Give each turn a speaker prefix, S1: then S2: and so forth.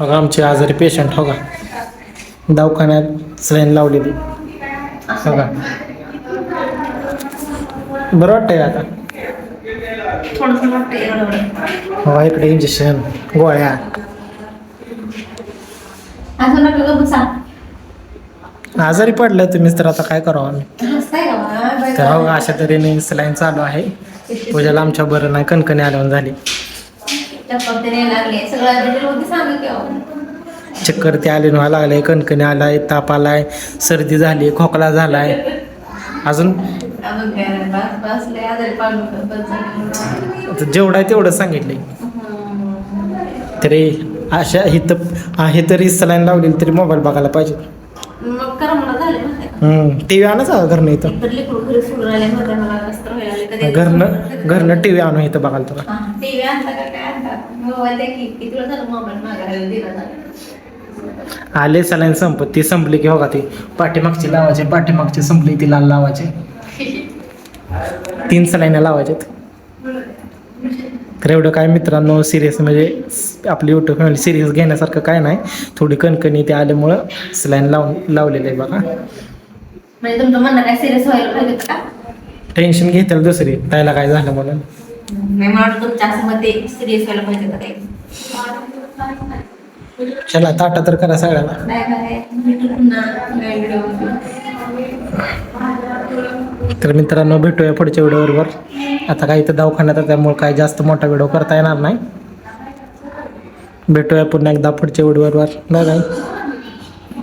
S1: बघा आमचे आजारी पेशंट हो का दवाखान्यात सलाईन लावलेली. हो का बरं वाटतंय का आता? हो इकडे इंजेक्शन गोळ्या. आजारी पडलं तुम्हीच तर आता काय करावं आम्ही? तर हो अशा तऱ्हेने सलाईन चालू आहे. पूजाला आमच्या बरं नाही कणकणी आल्यावर झाली.
S2: चप्पल ते नाही लागले सगळं डिटेल मध्ये सांगा की अहो.
S1: चक्कर ते आले व्हायला लागले कणकणी आलाय ताप आलाय सर्दी झाली खोकला झालाय अजून
S2: अजून काय नाही बस बस लय आजारी पाडू नका. बस झालं.
S1: आता जेवढं आहे तेवढं सांगितलंय
S2: हम्म.
S1: तरी अशा इथं आहे तरी सलाईन लावलेली तरी मोबाईल बघायला पाहिजे
S2: मग झाले
S1: टी व्ही आणच घरनं इथं. घरनं घरनं टी व्ही आणू इथं बघायला तुला. आले सलाईन संपत ती संपली की हो का ती? पाठीमागची लावायची पाठीमागची संपली ती लाल लावायची. तीन सलाईन लावायचे तर एवढं काय मित्रांनो सिरियस म्हणजे स- आपली युट्यूब फॅमिली सिरियस घेण्यासारखं काय नाही. थोडी कणकणी ते आल्यामुळं सलाईन लावून लावलेलं आहे बघा.
S2: म्हणजे तुमचं म्हणणं काय सिरियस व्हायला पाहिजे होतं का?
S1: टेन्शन घेताल दुसरी. त्याला काय झालं म्हणून.
S2: मी मला वाटतं तुमच्या असं सिरियस व्हायला पाहिजे होतं काही.
S1: चला ताटा तर करा सगळ्याला.
S2: भेटू पुन्हा. नवीन
S1: तर मित्रांनो भेटूया पुढच्या व्हिडिओबरोबर. आता काही इथं दवाखान्यात आहे, त्यामुळे काय जास्त मोठा व्हिडिओ करता येणार नाही. भेटूया पुन्हा एकदा पुढच्या व्हिडिओबरोबर. Bye bye.